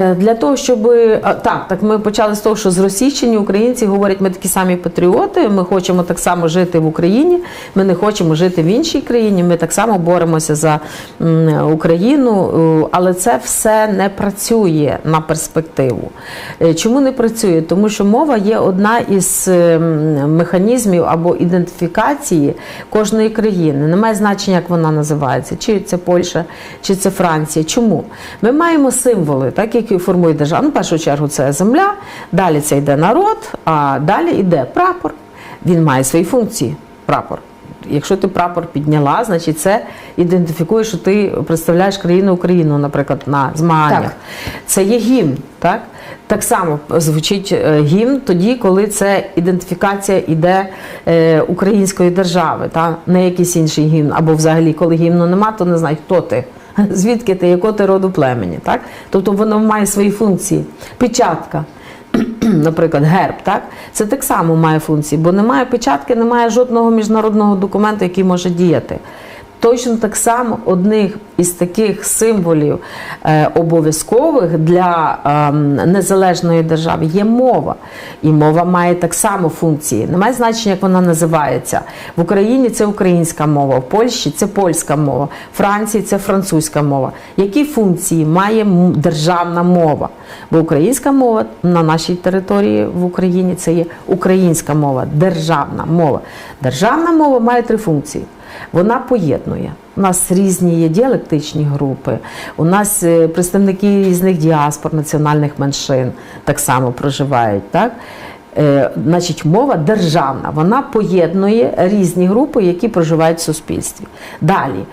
Е, Для того, щоб так, так ми почали з того, що зросійщені українці говорять, ми такі самі патріоти, ми хочемо так само жити в Україні, ми не хочемо жити в іншій країні. Ми так само боремося за Україну, е, але це все не працює на перспективу. Е, Чому не працює? Тому що мова є одна із е, механізмів або ідентифікації кожної країни. Немає значення, як вона називається, чи це Польща, чи це Франція. Чому? Ми маємо символи, так, які формують державу. Ну, в першу чергу це земля, далі це йде народ, а далі йде прапор. Він має свої функції. Прапор. Якщо ти прапор підняла, значить це ідентифікує, що ти представляєш країну Україну, наприклад, на змаганнях. Так. Це є гімн, так? Так само звучить е, гімн тоді, коли це ідентифікація іде е, української держави, та? не якийсь інший гімн. Або взагалі, коли гімну нема, то не знають, хто ти, звідки ти, якого ти роду племені. Так? Тобто воно має свої функції. Печатка. Наприклад, герб, так? Це так само має функції, бо немає печатки, немає жодного міжнародного документу, який може діяти. Точно так само одних із таких символів е, обов'язкових для е, незалежної держави є мова. І мова має так само функції. Немає значення, як вона називається. В Україні це українська мова, в Польщі це польська мова, в Франції це французька мова. Які функції має державна мова? Бо українська мова на нашій території в Україні це є українська мова, державна мова. Державна мова має три функції. Вона поєднує. У нас різні є діалектичні групи, у нас е, представники різних діаспор, національних меншин так само проживають. Так? Е, Значить, мова державна, вона поєднує різні групи, які проживають в суспільстві. Далі,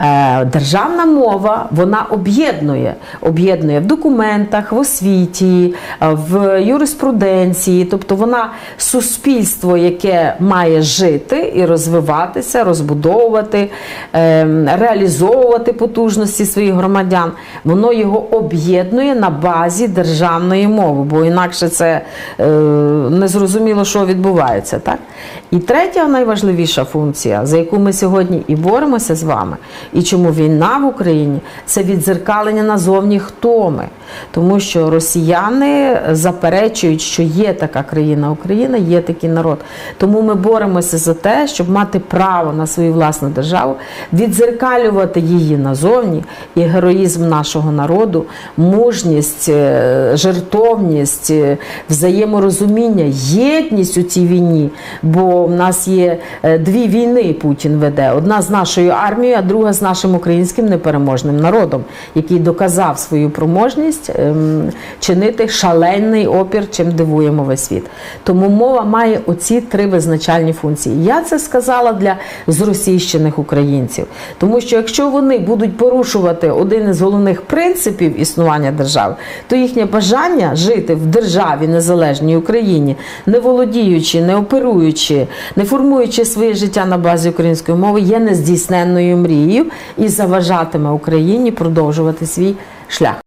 е, державна мова вона об'єднує, об'єднує в документах, в освіті, е, в юриспруденції, тобто вона суспільство, яке має жити і розвиватися, розбудовувати, реалізовувати потужності своїх громадян, воно його об'єднує на базі державної мови, бо інакше це не зрозуміло, що відбувається. Так? І третя найважливіша функція, за яку ми сьогодні і боремося з вами, і чому війна в Україні це відзеркалення назовні, хто ми. Тому що росіяни заперечують, що є така країна Україна, є такий народ. Тому ми боремося за те, щоб мати право на свою власну державу, відзеркалювати її назовні, і героїзм нашого народу, мужність, е, жертовність, е, взаєморозуміння, єдність у цій війні. Бо в нас є е, дві війни Путін веде: одна з нашою армією, а друга з нашим українським непереможним народом, який доказав свою проможність ем, чинити шалений опір, чим дивуємо весь світ. Тому мова має оці три визначальні функції. Я це сказала для зросійщених українців, тому що якщо вони будуть порушувати один із головних принципів існування держави, то їхнє бажання жити в державі незалежній Україні, не володіючи, не оперуючи, не формуючи своє життя на базі української мови, є нездійсненною мрією і заважатиме Україні продовжувати свій шлях.